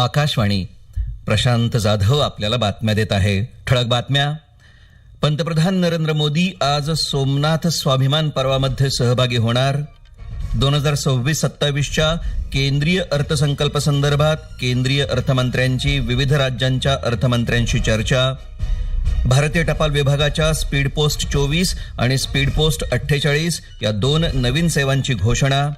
आकाशवाणी. प्रशांत जाधव आपल्याला बातम्या देत आहे. ठळक बातम्या. पंतप्रधान नरेंद्र मोदी आज सोमनाथ स्वाभिमान पर्वामध्ये सहभागी होणार. दोन हजार सव्वीस सत्तावीसच्या केंद्रीय अर्थसंकल्प संदर्भात केंद्रीय अर्थमंत्र्यांची विविध राज्यांच्या अर्थमंत्र्यांशी चर्चा. भारतीय टपाल विभागाच्या स्पीड पोस्ट चोवीस आणि स्पीड पोस्ट अठ्ठेचाळीस या दोन नवीन सेवांची घोषणा.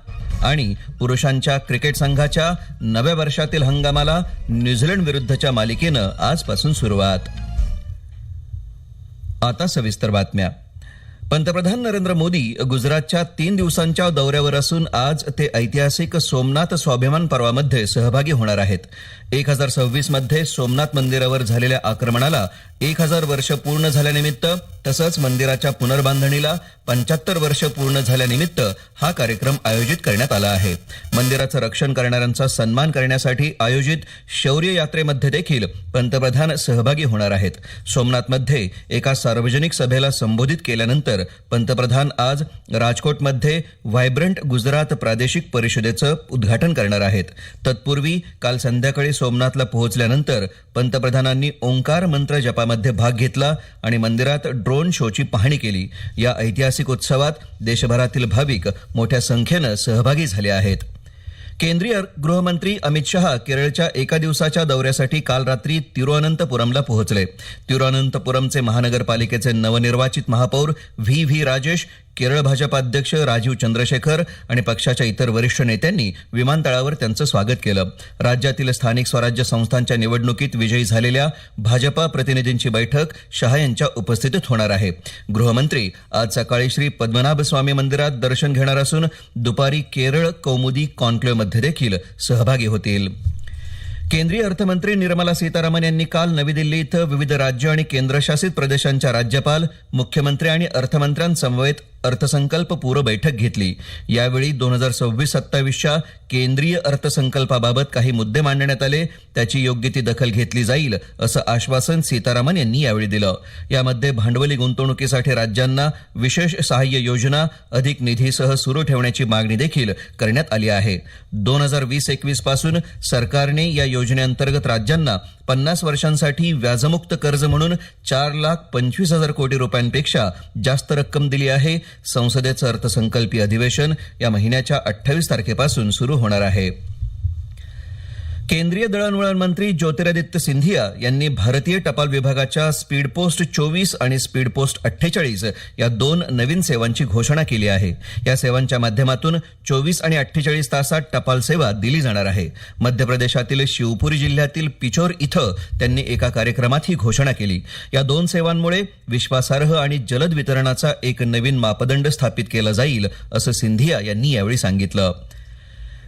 आणि पुरुषांच्या क्रिकेट संघाच्या नव्या वर्षातील हंगामाला न्यूझीलंड विरुद्धच्या मालिकेनं आजपासून सुरुवात. आता सविस्तर बातम्या. पंतप्रधान नरेंद्र मोदी गुजरातच्या तीन दिवसांच्या दौऱ्यावर असून आज ते ऐतिहासिक सोमनाथ स्वाभिमान पर्वामध्ये सहभागी होणार आहेत. एक हजार सव्वीसमध्ये सोमनाथ मंदिरावर झालेल्या आक्रमणाला एक हजार वर्ष पूर्ण झाल्यानिमित्त तसंच मंदिराच्या पुनर्बांधणीला पंच्याहत्तर वर्ष पूर्ण झाल्यानिमित्त हा कार्यक्रम आयोजित करण्यात आला आहे. मंदिराचं रक्षण करणाऱ्यांचा सन्मान करण्यासाठी आयोजित शौर्य यात्रेमध्ये देखील पंतप्रधान सहभागी होणार आहेत. सोमनाथमध्ये एका सार्वजनिक सभेला संबोधित केल्यानंतर पंतप्रधान आज राजकोटमध्ये व्हायब्रंट गुजरात प्रादेशिक परिषदेचं उद्घाटन करणार आहेत. तत्पूर्वी काल संध्याकाळी सोमनाथला पोहोचल्यानंतर पंतप्रधानांनी ओंकार मंत्र जपामध्ये भाग घेतला आणि मंदिरात ड्रोन शोची पाहणी केली. या ऐतिहासिक उत्सवात देशभरातील भाविक मोठ्या संख्येनं सहभागी झाले आहेत. केंद्रीय गृहमंत्री अमित शहा केरळच्या एका दिवसाच्या दौऱ्यासाठी काल रात्री तिरुअनंतपुरमला पोहोचले. तिरुअनंतपुरमचे महानगरपालिकेचे नवनिर्वाचित महापौर व्ही व्ही राजेश केरळ भाजपा अध्यक्ष राजीव चंद्रशेखर आणि पक्षाच्या इतर वरिष्ठ नेत्यांनी विमानतळावर त्यांचं स्वागत केलं. राज्यातील स्थानिक स्वराज्य संस्थांच्या निवडणुकीत विजयी झालेल्या भाजपा प्रतिनिधींची बैठक शहा यांच्या उपस्थितीत होणार आहे. गृहमंत्री आज सकाळी श्री पद्मनाभ स्वामी मंदिरात दर्शन घेणार असून दुपारी केरळ कौमुदी कॉन्क्लेव्हमध्ये देखील सहभागी होतील. केंद्रीय अर्थमंत्री निर्मला सीतारामन यांनी काल नवी दिल्ली इथं विविध राज्य आणि केंद्रशासित प्रदेशांच्या राज्यपाल मुख्यमंत्री आणि अर्थमंत्र्यांसमवेत अर्थसंकल्प पूर्व बैठक घेतली. यावेळी दोन हजार सव्वीस सत्तावीसच्या केंद्रीय अर्थसंकल्पाबाबत काही मुद्दे मांडण्यात आले. त्याची योग्य ती दखल घेतली जाईल असं आश्वासन सीतारामन यांनी यावेळी दिलं. यामध्ये भांडवली गुंतवणुकीसाठी राज्यांना विशेष सहाय्य योजना अधिक निधीसह सुरू ठेवण्याची मागणी देखील करण्यात आली आहे. दोन हजार वीस एकवीसपासून सरकारने या योजनेअंतर्गत राज्यांना पन्नास वर्षांसाठी व्याजमुक्त कर्ज म्हणून चार लाख पंचवीस हजार कोटी रुपयांपेक्षा जास्त रक्कम दिली आहे. संसदेचं अर्थसंकल्पीय अधिवेशन या महिन्याच्या अठ्ठावीस तारखेपासून सुरू होणार आहे. केंद्रीय दळणवळण मंत्री ज्योतिरादित्य सिंधिया यांनी भारतीय टपाल विभागाच्या स्पीड पोस्ट चोवीस आणि स्पीड पोस्ट अठ्ठेचाळीस या दोन नवीन सेवांची घोषणा केली आहे. या सेवांच्या माध्यमातून चोवीस आणि अठ्ठेचाळीस तासात टपाल सेवा दिली जाणार आहे. मध्य प्रदेशातील शिवपुरी जिल्ह्यातील पिचोर इथं त्यांनी एका कार्यक्रमात ही घोषणा केली. या दोन सेवांमुळे विश्वासार्ह आणि जलद वितरणाचा एक नवीन मापदंड स्थापित केला जाईल असं सिंधिया यांनी यावेळी सांगितलं.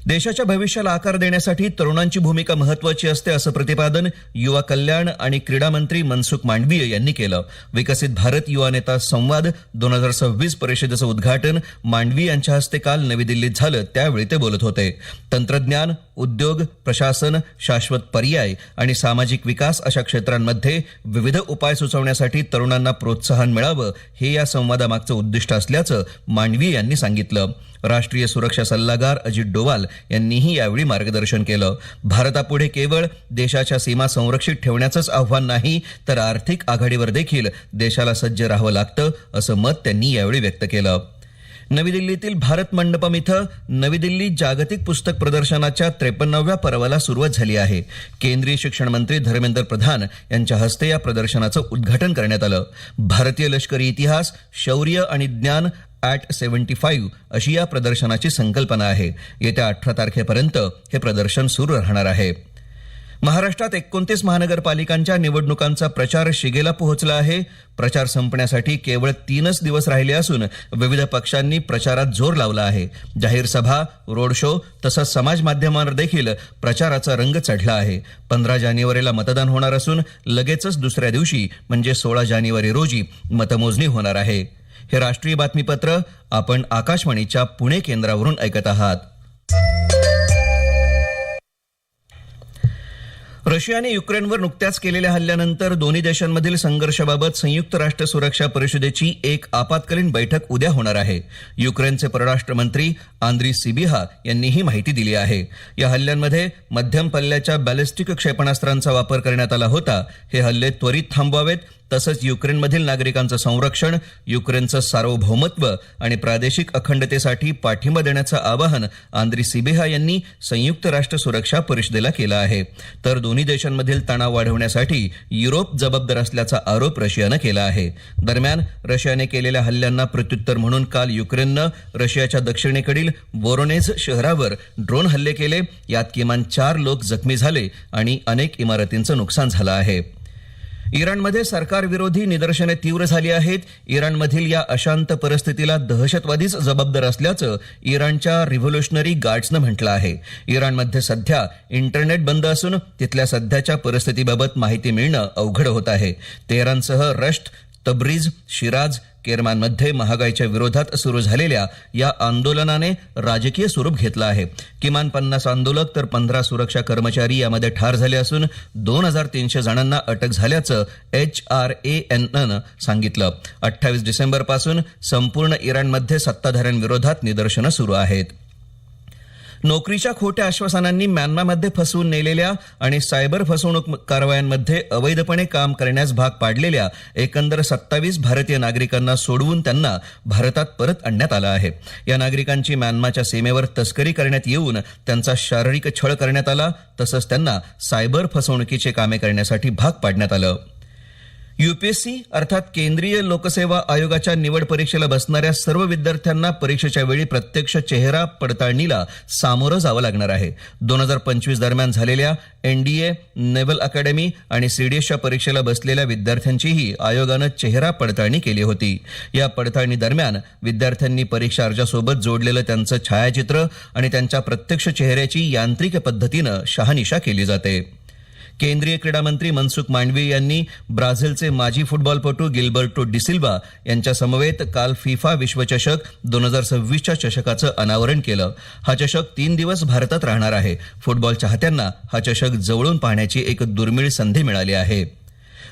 देशाच्या भविष्याला आकार देण्यासाठी तरुणांची भूमिका महत्वाची असते असं प्रतिपादन युवा कल्याण आणि क्रीडा मंत्री मनसुख मांडवीय यांनी केलं. विकसित भारत युवा नेता संवाद दोन हजार सव्वीस परिषदेचं उद्घाटन मांडवी यांच्या हस्ते काल नवी दिल्लीत झालं त्यावेळी ते बोलत होते. तंत्रज्ञान उद्योग प्रशासन शाश्वत पर्याय आणि सामाजिक विकास अशा क्षेत्रांमध्ये विविध उपाय सुचवण्यासाठी तरुणांना प्रोत्साहन मिळावं हे या संवादामागचं उद्दिष्ट असल्याचं मांडवी यांनी सांगितलं. राष्ट्रीय सुरक्षा सल्लागार अजित डोवाल यांनीही यावेळी मार्गदर्शन केलं. भारतापुढे केवळ देशाच्या सीमा संरक्षित ठेवण्याचंच आव्हान नाही तर आर्थिक आघाडीवर देखील देशाला सज्ज राहावं लागतं असं मत त्यांनी यावेळी व्यक्त केलं. नवी दिल्लीतील भारत मंडपम इथं नवी दिल्ली जागतिक पुस्तक प्रदर्शनाच्या त्रेपन्नाव्या पर्वाला सुरुवात झाली आहे. केंद्रीय शिक्षण मंत्री धर्मेंद्र प्रधान यांच्या हस्ते या प्रदर्शनाचं उद्घाटन करण्यात आलं. भारतीय लष्करी इतिहास शौर्य आणि ज्ञान ॲट सेव्हन्टी फाईव्ह अशी या प्रदर्शनाची संकल्पना आहे. येत्या अठरा तारखेपर्यंत हे प्रदर्शन सुरू राहणार आहे. महाराष्ट्रात एकोणतीस महानगरपालिकांच्या निवडणुकांचा प्रचार शिगेला पोहोचला आहे. प्रचार संपण्यासाठी केवळ तीनच दिवस राहिले असून विविध पक्षांनी प्रचारात जोर लावला आहे. जाहीर सभा रोड शो तसंच समाज माध्यमांवर देखील प्रचाराचा रंग चढला आहे. पंधरा जानेवारीला मतदान होणार असून लगेचच दुसऱ्या दिवशी म्हणजे सोळा जानेवारी रोजी मतमोजणी होणार आहे. हे राष्ट्रीय बातमीपत्र आपण आकाशवाणीच्या पुणे केंद्रावरून ऐकत आहात. रशियाने युक्रेनवर नुकत्याच केलेल्या हल्ल्यानंतर दोन्ही देशांमधील संघर्षाबाबत संयुक्त राष्ट्र सुरक्षा परिषदेची एक आपत्कालीन बैठक उद्या होणार आहे. युक्रेनचे परराष्ट्र मंत्री आंद्री सिबिहा यांनी ही माहिती दिली आहे. या हल्ल्यांमध्ये मध्यम पल्ल्याच्या बॅलिस्टिक क्षेपणास्त्रांचा वापर करण्यात आला होता. हे हल्ले त्वरित थांबवावेत. तसंच युक्रेनमधील नागरिकांचं संरक्षण युक्रेनचं सार्वभौमत्व आणि प्रादेशिक अखंडतेसाठी पाठिंबा देण्याचं आवाहन आंद्री सिबेहा यांनी संयुक्त राष्ट्र सुरक्षा परिषदेला केलं आहे. तर दोन्ही देशांमधील तणाव वाढवण्यासाठी युरोप जबाबदार असल्याचा आरोप रशियानं केला आहे. दरम्यान रशियाने केलेल्या हल्ल्यांना प्रत्युत्तर म्हणून काल युक्रेननं रशियाच्या दक्षिणेकडील वोरोनेझ शहरावर ड्रोन हल्ले केले. यात किमान चार लोक जखमी झाले आणि अनेक इमारतींचं नुकसान झालं आहे. इराणमध्ये सरकारविरोधी निदर्शने तीव्र झाली आहेत. इराणमधील या अशांत परिस्थितीला दहशतवादीच जबाबदार असल्याचं इराणच्या रिव्होल्युशनरी गार्ड्सनं म्हटलं आहे. इराणमध्ये सध्या इंटरनेट बंद असून तिथल्या सध्याच्या परिस्थितीबाबत माहिती मिळणं अवघड होत आहे. तेहरानसह रश्त तब्रीज शिराज केरमानमध्ये महागाईच्या विरोधात सुरू झालेल्या या आंदोलनाने राजकीय स्वरूप घेतलं आहे. किमान पन्नास आंदोलक तर पंधरा सुरक्षा कर्मचारी यामध्ये ठार झाले असून दोन हजार तीनशे जणांना अटक झाल्याचं एच आर ए एननं सांगितलं. अठ्ठावीस डिसेंबरपासून संपूर्ण इराणमध्ये सत्ताधाऱ्यांविरोधात निदर्शनं सुरू आहेत. नोकरीच्या खोट्या आश्वासनांनी म्यानमामध्ये फसवून नेलेल्या आणि सायबर फसवणूक कारवायांमध्ये अवैधपणे काम करण्यास भाग पाडलेल्या एकंदर सत्तावीस भारतीय नागरिकांना सोडवून त्यांना भारतात परत आणण्यात आलं आहे. या नागरिकांची म्यानमाच्या सीमेवर तस्करी करण्यात येऊन त्यांचा शारीरिक छळ करण्यात आला तसंच त्यांना सायबर फसवणुकीचे कामे करण्यासाठी भाग पाडण्यात आलं. युपीएससी अर्थात केंद्रीय लोकसेवा आयोगाच्या निवड परीक्षेला बसणाऱ्या सर्व विद्यार्थ्यांना परीक्षेच्या वेळी प्रत्यक्ष चेहरा पडताळणीला सामोरं जावं लागणार आहे. दोन हजार पंचवीस दरम्यान झालेल्या एनडीए नेव्हल अकॅडमी आणि सीडीएसच्या परीक्षेला बसलेल्या विद्यार्थ्यांचीही आयोगानं चेहरा पडताळणी केली होती. या पडताळणी दरम्यान विद्यार्थ्यांनी परीक्षा अर्जासोबत जोडलेलं त्यांचं छायाचित्र आणि त्यांच्या प्रत्यक्ष चेहऱ्याची यांत्रिक पद्धतीनं शहानिशा केली जाते. केंद्रीय क्रीडा मंत्री मनसुख मांडवीय यांनी ब्राझीलचे माजी फुटबॉलपटू गिल्बर्टो डिसिल्वा यांच्या समवेत काल फिफा विश्वचषक दोन हजार सव्वीसच्या चषकाचं अनावरण केलं. हा चषक तीन दिवस भारतात राहणार आहे. फुटबॉल चाहत्यांना हा चषक जवळून पाहण्याची एक दुर्मिळ संधी मिळाली आहे.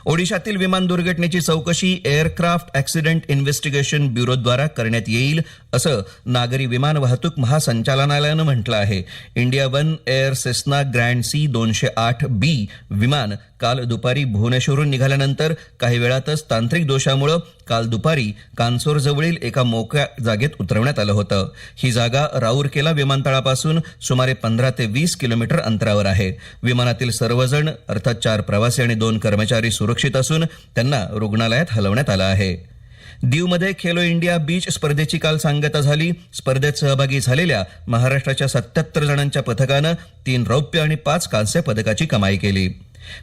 ओडिशातील विमान दुर्घटनेची चौकशी एअरक्राफ्ट ऍक्सिडेंट इन्व्हेस्टिगेशन ब्युरोद्वारा करण्यात येईल असं नागरी विमान वाहतूक महासंचालनालयानं म्हटलं आहे. India One Air Cessna Grand C दोनशे आठ बी विमान काल दुपारी भुवनेश्वरून निघाल्यानंतर काही वेळातच तांत्रिक दोषामुळे काल दुपारी कानसोरजवळील एका मोकळ्या जागेत उतरवण्यात आलं होतं. ही जागा राऊरकेला विमानतळापासून सुमारे पंधरा ते वीस किलोमीटर अंतरावर आहे. विमानातील सर्वजण अर्थात चार प्रवासी आणि दोन कर्मचारी सुरक्षित असून त्यांना रुग्णालयात हलवण्यात आलं आहे. दीवमध्ये खेलो इंडिया बीच स्पर्धेची काल सांगता झाली. स्पर्धेत सहभागी झालेल्या महाराष्ट्राच्या सत्याहत्तर जणांच्या पथकानं तीन रौप्य आणि पाच कांस्य पदकाची कमाई केली.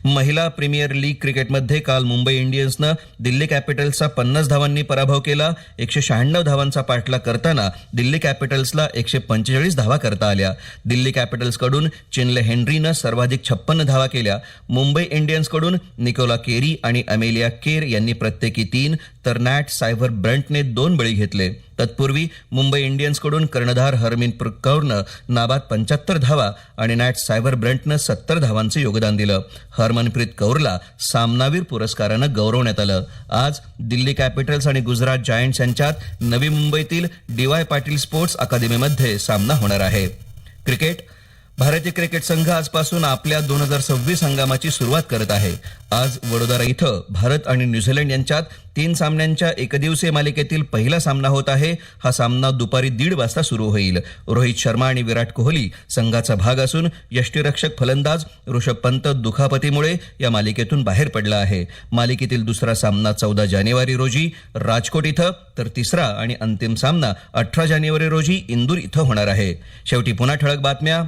महिला प्रीमियर लीग क्रिकेटमध्ये काल मुंबई इंडियन्सनं दिल्ली कॅपिटल्सचा पन्नास धावांनी पराभव केला एकशे शहाण्णव धावांचा पाठलाग करताना दिल्ली कॅपिटल्सला एकशे पंचेचाळीस धावा करता आल्या. दिल्ली कॅपिटल्सकडून चिनले हेनरीनं सर्वाधिक छप्पन्न धावा केल्या. मुंबई इंडियन्सकडून निकोला केरी आणि अमेलिया केर यांनी प्रत्येकी तीन तर नॅट सायव्हर ब्रंटने दोन बळी घेतले. तत्पूर्वी मुंबई इंडियन्सकडून कर्णधार हरमिनप्रीत कौरनं नाबाद पंच्याहत्तर धावा आणि नॅट सायव्हर ब्रंटनं सत्तर धावांचं योगदान दिलं. हरमनप्रीत कौरला सामनावीर पुरस्कारानं गौरवण्यात आलं. आज दिल्ली कॅपिटल्स आणि गुजरात जायंट्स यांच्यात नवी मुंबईतील डीवाय पाटील स्पोर्ट्स अकादमीमध्ये सामना होणार आहे. क्रिकेट भारतीय क्रिकेट संघ आजपासून आपल्या दोन हजार सव्वीस हंगामाची सुरुवात करत आहे. आज वडोदरा इथं भारत आणि न्यूझीलंड यांच्यात तीन सामन्यांच्या एकदिवसीय मालिकेतील पहिला सामना होत आहे. हा सामना दुपारी दीड वाजता सुरू होईल. रोहित शर्मा आणि विराट कोहली संघाचा भाग असून यष्टीरक्षक फलंदाज ऋषभ पंत दुखापतीमुळे या मालिकेतून बाहेर पडला आहे. मालिकेतील दुसरा सामना चौदा जानेवारी रोजी राजकोट इथं तर तिसरा आणि अंतिम सामना अठरा जानेवारी रोजी इंदूर इथं होणार आहे. शेवटी पुन्हा ठळक बातम्या.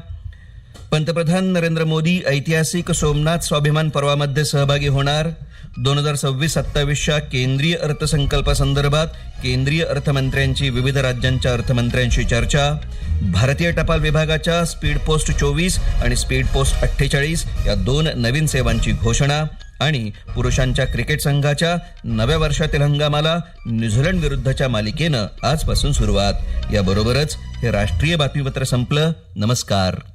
पंतप्रधान नरेंद्र मोदी ऐतिहासिक सोमनाथ स्वाभिमान पर्वामध्ये सहभागी होणार. दोन हजार सव्वीस सत्तावीसच्या केंद्रीय अर्थसंकल्पासंदर्भात केंद्रीय अर्थमंत्र्यांची विविध राज्यांच्या अर्थमंत्र्यांशी चर्चा. भारतीय टपाल विभागाच्या स्पीड पोस्ट चोवीस आणि स्पीड पोस्ट अठ्ठेचाळीस या दोन नवीन सेवांची घोषणा आणि पुरुषांच्या क्रिकेट संघाच्या नव्या वर्षातील हंगामाला न्यूझीलंड विरुद्धच्या मालिकेनं आजपासून सुरुवात. याबरोबरच हे राष्ट्रीय बातमीपत्र संपलं. नमस्कार.